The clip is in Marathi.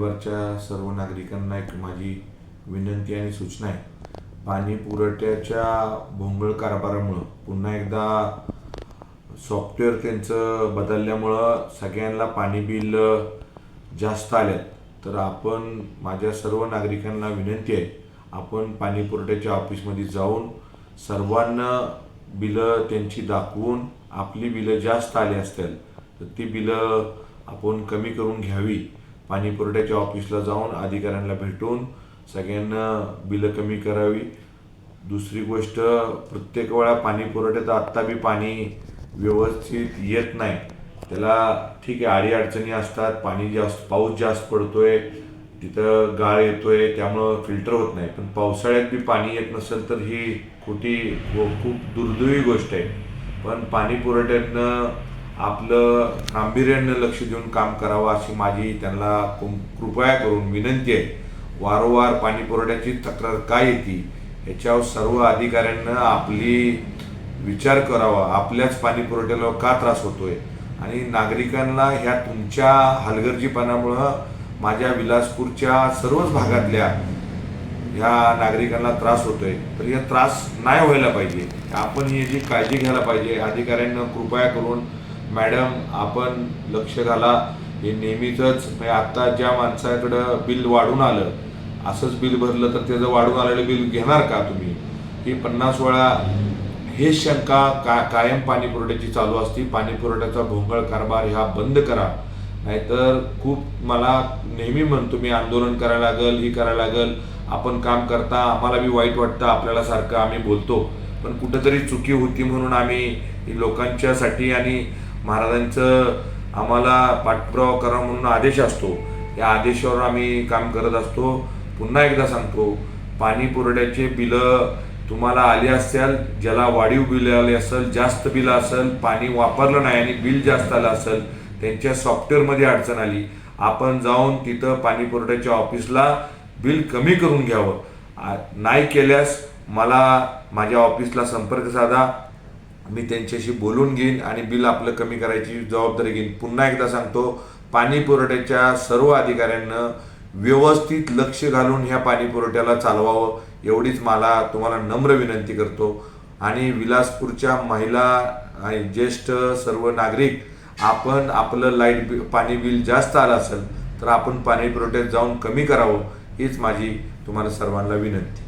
वरच्या सर्व नागरिकांना एक माझी विनंती आणि सूचना आहे. पाणी पुरवठ्याच्या भोंगळ कारभारामुळं पुन्हा एकदा सॉफ्टवेअर त्यांचं बदलल्यामुळं सगळ्यांना पाणी बिल जास्त आल्यात तर आपण माझ्या सर्व नागरिकांना विनंती आहे आपण पाणी पुरवठ्याच्या ऑफिसमध्ये जाऊन सर्वांना बिलं त्यांची दाखवून आपली बिलं जास्त आली असतील तर ती बिलं आपण कमी करून घ्यावी. पाणी पुरवठ्याच्या ऑफिसला जाऊन अधिकाऱ्यांना भेटून सगळ्यांना बिलं कमी करावी. दुसरी गोष्ट प्रत्येक वेळा पाणी पुरवठ्यात आत्ता बी पाणी व्यवस्थित येत नाही. त्याला ठीक आहे आडी अडचणी असतात पाणी जास्त पाऊस जास्त पडतोय तिथं गाळ येतोय त्यामुळं फिल्टर होत नाही. पण पावसाळ्यात बी पाणी येत नसेल तर ही खोटी व खूप दुर्दैवी गोष्ट आहे. पण पाणी पुरवठ्यातनं आपलं गांभीर्यानं लक्ष देऊन काम करावं अशी माझी त्यांना कुं- कृपया करून विनंती आहे. वारंवार पाणी पुरवठ्याची तक्रार का येते ह्याच्यावर सर्व अधिकाऱ्यांना आपली विचार करावा. आपल्याच पाणी पुरवठ्याला का त्रास होतोय? आणि नागरिकांना ह्या तुमच्या हलगर्जीपणामुळं माझ्या विलासपूरच्या सर्वच भागातल्या ह्या नागरिकांना त्रास होतोय. तर या त्रास नाही व्हायला पाहिजे. आपण ही जी काळजी घ्यायला पाहिजे अधिकाऱ्यांना कृपया करून मॅडम आपण लक्ष घाला. हे नेहमीचंच म्हणजे आता ज्या माणसाकडं बिल वाढून आलं असंच बिल भरलं तर त्याचं वाढून आलेलं बिल घेणार का तुम्ही? ही पन्नास वेळा हे शंका का कायम पाणी पुरवठ्याची चालू असती. पाणी पुरवठ्याचा भोंगळ कारभार ह्या बंद करा. नाहीतर खूप मला नेहमी म्हणतो मी आंदोलन करायला लागल ही करायला लागल. आपण काम करता आम्हाला बी वाईट वाटतं आपल्याला सारखं आम्ही बोलतो. पण कुठंतरी चुकी होती म्हणून आम्ही लोकांच्यासाठी आणि महाराजांचं आम्हाला पाठपुरावा करा म्हणून आदेश असतो. या आदेशावर आम्ही काम करत असतो. पुन्हा एकदा सांगतो पाणी पुरवठ्याचे बिलं तुम्हाला आली असेल ज्याला वाढीव बिल आले असेल जास्त बिल असेल पाणी वापरलं नाही आणि बिल जास्त आलं असेल त्यांच्या सॉफ्टवेअरमध्ये अडचण आली. आपण जाऊन तिथं पाणी पुरवठ्याच्या ऑफिसला बिल कमी करून घ्यावं. आ- नाही केल्यास मला माझ्या ऑफिसला संपर्क साधा. मी त्यांच्याशी बोलून घेईन आणि बिल आपलं कमी करायची जबाबदारी घेईन. पुन्हा एकदा सांगतो पाणी पुरवठ्याच्या सर्व अधिकाऱ्यांना व्यवस्थित लक्ष घालून ह्या पाणी पुरवठ्याला चालवावं एवढीच मला तुम्हाला नम्र विनंती करतो. आणि विलासपूरच्या महिला आणि ज्येष्ठ सर्व नागरिक आपण आपलं लाइट बि पाणी बिल जास्त आलं असेल तर आपण पाणी पुरवठ्यात जाऊन कमी करावं हीच माझी तुम्हाला सर्वांना विनंती.